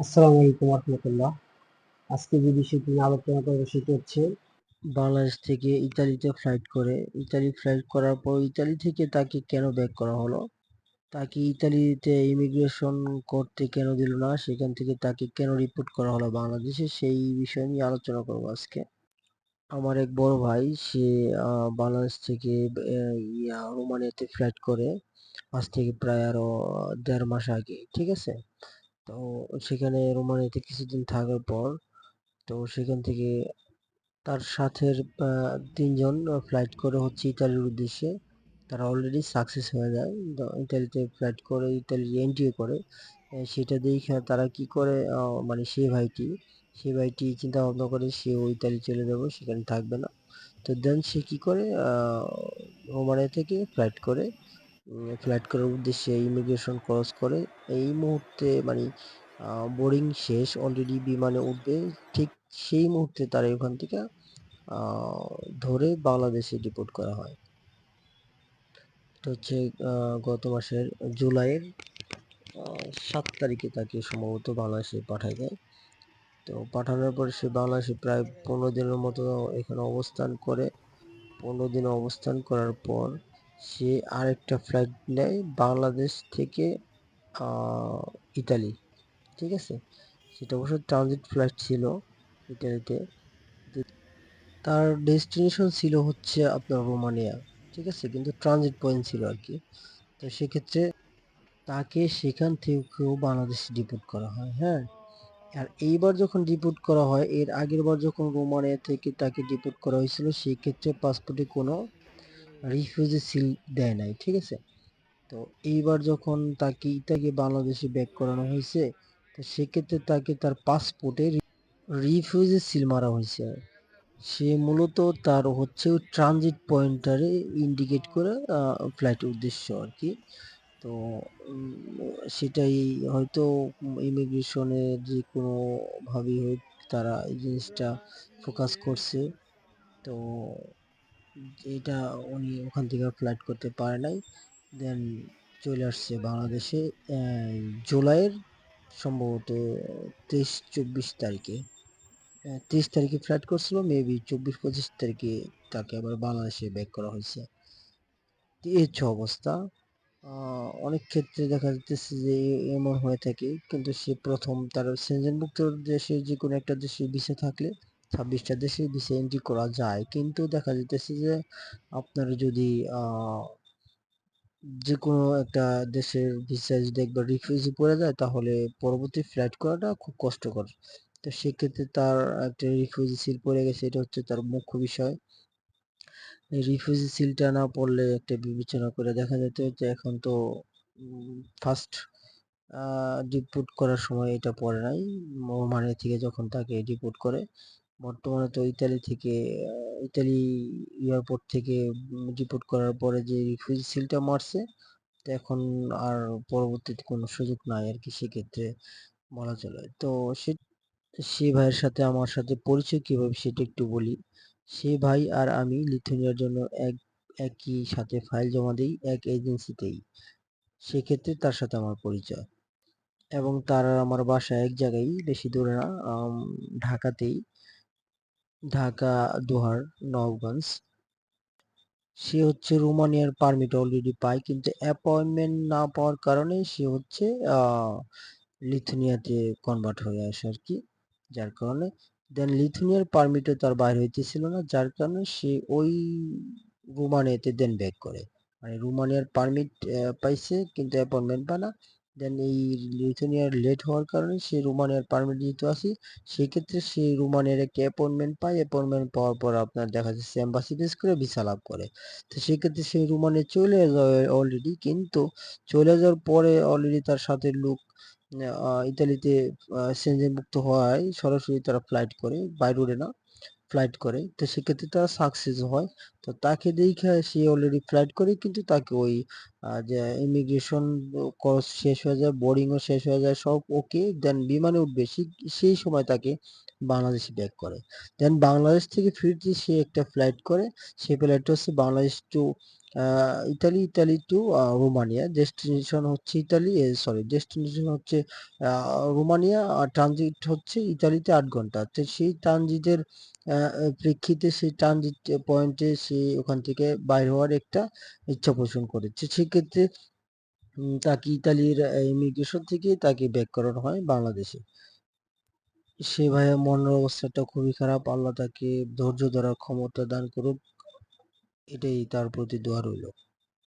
আসসালামু আলাইকুম রহমতুল্লাহ আজকে যে বিষয়টি নিয়ে আলোচনা করব সেটি হচ্ছে বাংলাদেশ থেকে ইতালিতে ফ্লাইট করে। ইতালি ফ্লাইট করার পর ইতালি থেকে তাকে কেন ব্যাক করা হলো? তাকে ইতালিতে ইমিগ্রেশন করতে কেন দিল না? সেখান থেকে তাকে কেন রিপোর্ট করা হলো বাংলাদেশে? সেই বিষয় নিয়ে আলোচনা করব আজকে। আমার এক বড় ভাই, সে বাংলাদেশ থেকে রোমানিয়াতে ফ্লাইট করে। আজ থেকে প্রায় আরও দেড় মাস আগে, ঠিক আছে? তো সেখানে রোমানিয়াতে কিছুদিন থাকার পর, তো সেখান থেকে তার সাথের তিনজন ফ্লাইট করে হচ্ছে ইতালির উদ্দেশ্যে। তারা অলরেডি সাকসেস হয়ে যায়। ইতালিতে ফ্লাইট করে ইতালি এন্ট্রি করে। সেটা দেখে তারা কি করে মানে সে ভাইটি সে ভাইটি চিন্তা ভাবনা করে সে ইতালি চলে যাবে, সেখানে থাকবে না। তো দেন সে কি করে রোমানিয়া থেকে ফ্লাইট করে ফ্লাইট করার উদ্দেশ্যে ইমিগ্রেশন ক্রস করে। এই মুহূর্তে মানে বোর্ডিং শেষ অলরেডি বিমানে উঠবে। ঠিক সেই মুহূর্তে তারা ওখান থেকে ধরে বাংলাদেশে ডিপোর্ট করা হয়। এটা হচ্ছে গত মাসের জুলাইয়ের সাত তারিখে তাকে সম্ভবত বাংলাদেশে পাঠায় দেয়। তো পাঠানোর পর সে বাংলাদেশে প্রায় পনেরো দিনের মতো এখানে অবস্থান করে। পনেরো দিন অবস্থান করার পর সে আরেকটা ফ্লাইট নেয় বাংলাদেশ থেকে ইতালি, ঠিক আছে? সেটা অবশ্য ট্রানজিট ফ্লাইট ছিল ইতালিতে। তার ডেস্টিনেশন ছিল হচ্ছে আপনার রোমানিয়া, ঠিক আছে? কিন্তু ট্রানজিট পয়েন্ট ছিল আর কি। তো সেক্ষেত্রে তাকে সেখান থেকেও বাংলাদেশে ডিপোর্ট করা হয় হ্যাঁ? আর এইবার যখন ডিপোর্ট করা হয়, এর আগের বার যখন রোমানিয়া থেকে তাকে ডিপোর্ট করা হয়েছিল সেই ক্ষেত্রে পাসপোর্টে কোনো রিফিউজি সিল দেয় নাই, ঠিক আছে? তো এইবার যখন তাকে ইতাকে বাংলাদেশে ব্যাক করানো হয়েছে, তো সেক্ষেত্রে তাকে তার পাসপোর্টে রিফিউজি সিল মারা হয়েছে। সে মূলত তার হচ্ছে ট্রানজিট পয়েন্টারে ইন্ডিকেট করে ফ্লাইটের উদ্দেশ্য আর কি। তো সেটাই হয়তো ইমিগ্রেশনের যে কোনোভাবেই হোক তারা এই জিনিসটা ফোকাস করছে। তো এটা উনি ওখান থেকে ফ্লাইট করতে পারে নাই। দেন চলে আসছে বাংলাদেশে জুলাইয়ের সম্ভবত তেইশ, চব্বিশ তারিখে। তেইশ তারিখে ফ্লাইট করছিল মেবি চব্বিশ, পঁচিশ তারিখে তাকে আবার বাংলাদেশে ব্যাক করা হয়েছে। এই হচ্ছে অবস্থা। অনেক ক্ষেত্রে দেখা যাচ্ছে যে এমন হয়ে থাকে, কিন্তু সে প্রথম তার সেনজেনভুক্ত দেশে যে কোনো একটা দেশে ভিসা থাকলে ছাব্বিশটা দেশে ভিসা এন্ট্রি করা যায়। কিন্তু দেখা যাইতেছে যে, আপনার যদি যে কোনো একটা দেশের ভিসা যদি একবার রিফিউজি পড়ে যায়, তাহলে পরবর্তী ফ্লাইট করাটা খুব কষ্টকর। তো সেক্ষেত্রে তার একটা রিফিউজি সিল পড়ে গেছে, এটা হচ্ছে তার মুখ্য বিষয়। রিফিউজি সিলটা না পড়লে একটা বিবেচনা করে দেখা যেত যে, এখন তো ফার্স্ট ডিপোর্ট করার সময় এটা পড়ে নাই। ওমানে থেকে যখন তাকে ডিপোর্ট করে বর্তমানে তো ইতালি থেকে ইতালি এয়ারপোর্ট থেকে ডিপোর্ট করার পরে যে রিফিউজি সিলটা মারছে, তো এখন আর পরবর্তীতে কোনো সুযোগ নাই আর কি সেক্ষেত্রে বলা চলে। তো সে সে ভাইয়ের সাথে, আমার সাথে পরিচয় কীভাবে সেটা একটু বলি। সে ভাই আর আমি লিথুনিয়ার জন্য এক, একই সাথে ফাইল জমা দিই, এক এজেন্সিতেই সেক্ষেত্রে তার সাথে আমার পরিচয়। এবং তার আর আমার বাসা এক জায়গায়, বেশি দূরে না ঢাকাতেই। ঢাকা, দোহার নওগঞ্জ সে হচ্ছে রোমানিয়ার পারমিট অলরেডি পায়, কিন্তু অ্যাপয়েন্টমেন্ট না পাওয়ার কারণে সে হচ্ছে লিথুনিয়াতে কনভার্ট হয়ে আসে আর কি। যার কারণে দেন লিথুনিয়ার পারমিটও তার বাইরে হইতেছিল না, যার কারণে সে ওই রোমানিয়াতে দেন ব্যাক করে। মানে রোমানিয়ার পারমিট পাইছে, কিন্তু অ্যাপয়েন্টমেন্ট পায় না। দেন এই লিথুনিয়ার লেট হওয়ার কারণে সে রোমানিয়ার পারমিট যেহেতু আছে সেক্ষেত্রে সে রোমানিয়ার একটি অ্যাপয়েন্টমেন্ট পায়। অ্যাপয়েন্টমেন্ট পাওয়ার পর আপনার দেখা যাচ্ছে এম্বাসি বেস করে ভিসা লাভ করে। তো সেক্ষেত্রে সে রোমানিয়া চলে যায় অলরেডি কিন্তু চলে যাওয়ার পরে অলরেডি তার সাথে লোক ইতালিতে সেনজেনভুক্ত হওয়ায় সরাসরি তারা ফ্লাইট করে বাই রোডে না ফ্লাইট করে। তো সেক্ষেত্রে তারা সাকসেস হয়। তো তাকে দেখে সে অলরেডি ফ্লাইট করে, কিন্তু তাকে ওই যে ইমিগ্রেশন কোর্স শেষ হয়ে যায় বোর্ডিংও শেষ হয়ে যায়, সব ওকে দেন বিমানে উঠবে সেই সময় তাকে বাংলাদেশে ব্যাক করে। দেন বাংলাদেশ থেকে ফিরতে সে একটা ফ্লাইট করে সেই ফ্লাইটটা হচ্ছে Bangladesh to Italy Italy to Romania destination হচ্ছে ইতালি সরি ডেস্টিনেশন হচ্ছে রোমানিয়া আর ট্রানজিট হচ্ছে ইতালিতে আট ঘণ্টা। তো সেই ট্রানজিটের প্রেক্ষিতে সেই ট্রানজিট পয়েন্টে সে ওখান থেকে বাইর হওয়ার একটা ইচ্ছা পোষণ করেছে। সেক্ষেত্রে উম, তাকে ইতালির ইমিগ্রেশন থেকে তাকে ব্যাক করানো হয় বাংলাদেশে। সে ভাইয়া মনের অবস্থাটা খুবই খারাপ। আল্লাহ তাকে ধৈর্য ধরার ক্ষমতা দান করুক। এটাই তার প্রতি দোয়া রইল।